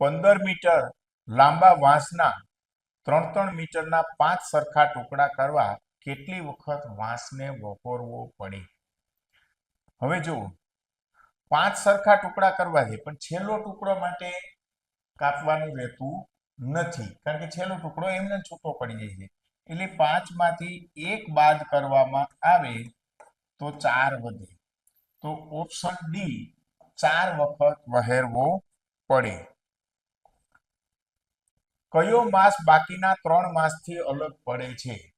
પંદર મીટર લાંબા વાંસના ત્રણ ત્રણ મીટરના પાંચ સરખા ટુકડા કરવા કેટલી વખત વાંસને વપોરવો પડે? હવે જુઓ, પાંચ સરખા ટુકડા કરવા છે, પણ છેલ્લો ટુકડો માટે કાપવાનું રહેતું નથી, કારણ કે છેલ્લો ટુકડો એમને છૂટો પડી જાય છે. એટલે પાંચમાંથી એક બાદ કરવામાં આવે તો ચાર વધે. તો ઓપ્શન ડી, ચાર વખત વહેરવો પડે. કયો માસ બાકીના ત્રણ માસથી અલગ પડે છે?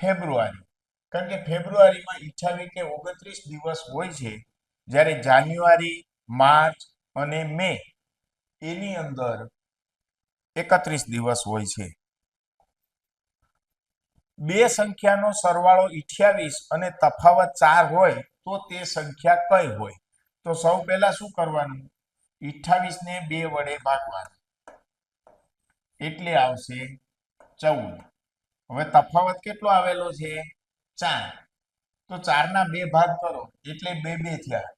ફેબ્રુઆરી. કારણ કે ફેબ્રુઆરીમાં ઈચ્છાવી કે ઓગણત્રીસ દિવસ હોય છે. જ્યારે જાન્યુઆરી, માર્ચ અને મે એની અંદર એકત્રીસ દિવસ હોય છે. બે સંખ્યાનો સરવાળો અઠ્યાવીસ અને તફાવત ચાર હોય તો તે સંખ્યા કઈ હોય? તો સૌ પહેલા શું કરવાનું? અઠ્યાવીસ ને બે વડે ભાગવાનું. એટલે આવશે ચૌદ. હવે તફાવત કેટલો આવેલો છે? ચાર. તો ચારના બે ભાગ કરો, એટલે બે બે થયા.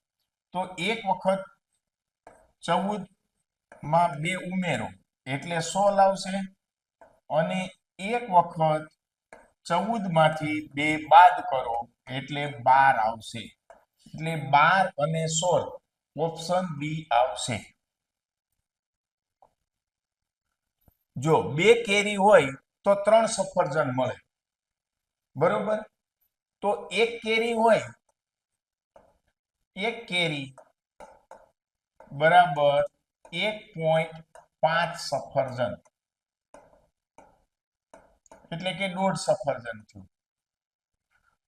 તો એક વખત ચૌદમાં બે ઉમેરો, એટલે સોળ આવશે અને એક વખત ચૌદમાંથી બે બાદ કરો, એટલે બાર આવશે. એટલે બાર અને સોળ, ઓપ્શન બી આવશે. જો બે કેરી હોય તો ત્રણ સફરજન મળે. બરોબર? તો એક કેરી હોય, એક કેરી બરાબર એક પોઈન્ટ પાંચ સફરજન. એટલે કે દોઢ સફરજન થયું.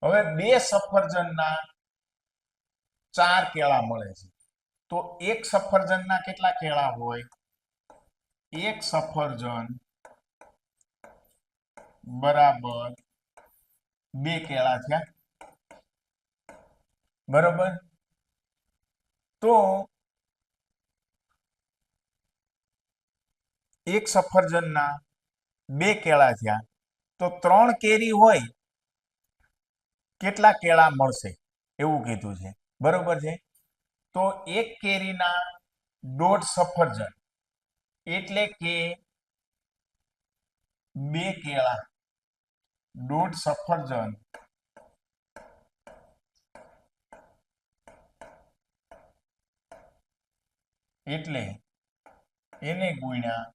હવે બે સફરજનના ચાર કેળા મળે છે. તો એક સફરજનના કેટલા કેળા હોય? એક સફરજન બરાબર બે કેળા થયા. બરોબર? તો એક સફરજનના બે કેળા થયા. તો ત્રણ કેરી હોય કેટલા કેળા મળશે? એવું કીધું છે. બરોબર છે? તો એક કેરીના દોઢ સફરજન. એટલે કે બે કેળા, દોઢ સફરજન, એટલે એને ગુણ્યા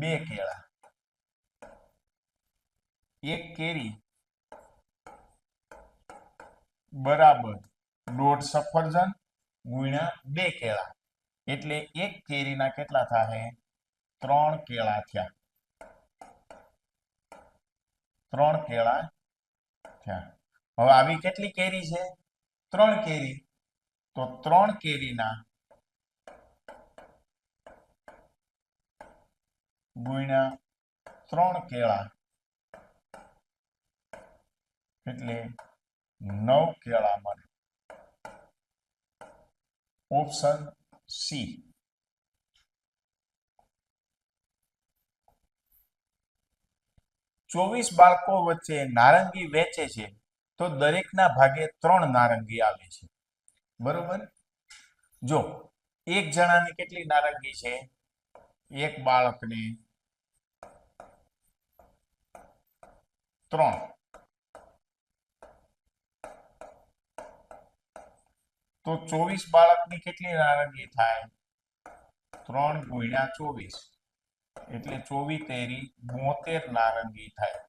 બે કેળા. એક કેરી બરાબર દોઢ સફરજન ગુણ્યા બે કેળા. એટલે એક કેરીના કેટલા થાય ત્રણ કેળા થયા. ત્રણ કેળા થયા. હવે આવી કેટલી કેરી છે? ત્રણ કેરી. તો ત્રણ કેરીના ગુણ્યા ત્રણ કેળા એટલે નવ કેળા મળે. ઓપ્શન સી ચોવીસ બાળકો વચ્ચે નારંગી વેચે છે, તો દરેકના ભાગે ત્રણ નારંગી આવે છે. બરોબર? જો, એક જણાની કેટલી નારંગી છે? એક બાળકને ત્રણ. તો ચોવીસ બાળકની કેટલી નારંગી થાય? ત્રણ ગુણ્યા ચોવીસ. એટલે ચોવીસ તેરી બોતેર નારંગી થાય.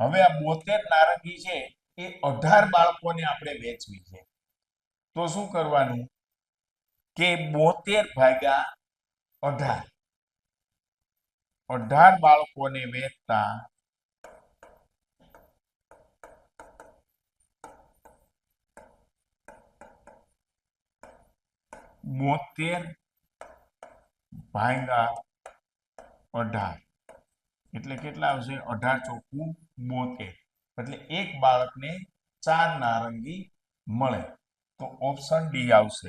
હવે આ બોતેર નારંગી છે એ અઢાર બાળકોને આપણે વેચવી છે. તો શું કરવાનું? કે બોતેર ભાગ્યા અઢાર. અઢાર બાળકોને વેચતા બોતેર ભાગ્યા અઢાર. એટલે કેટલા આવશે? અઢાર ચોખ્ખું બોતેર એટલે એક બાળકને ચાર નારંગી મળે. તો ઓપ્શન ડી આવશે.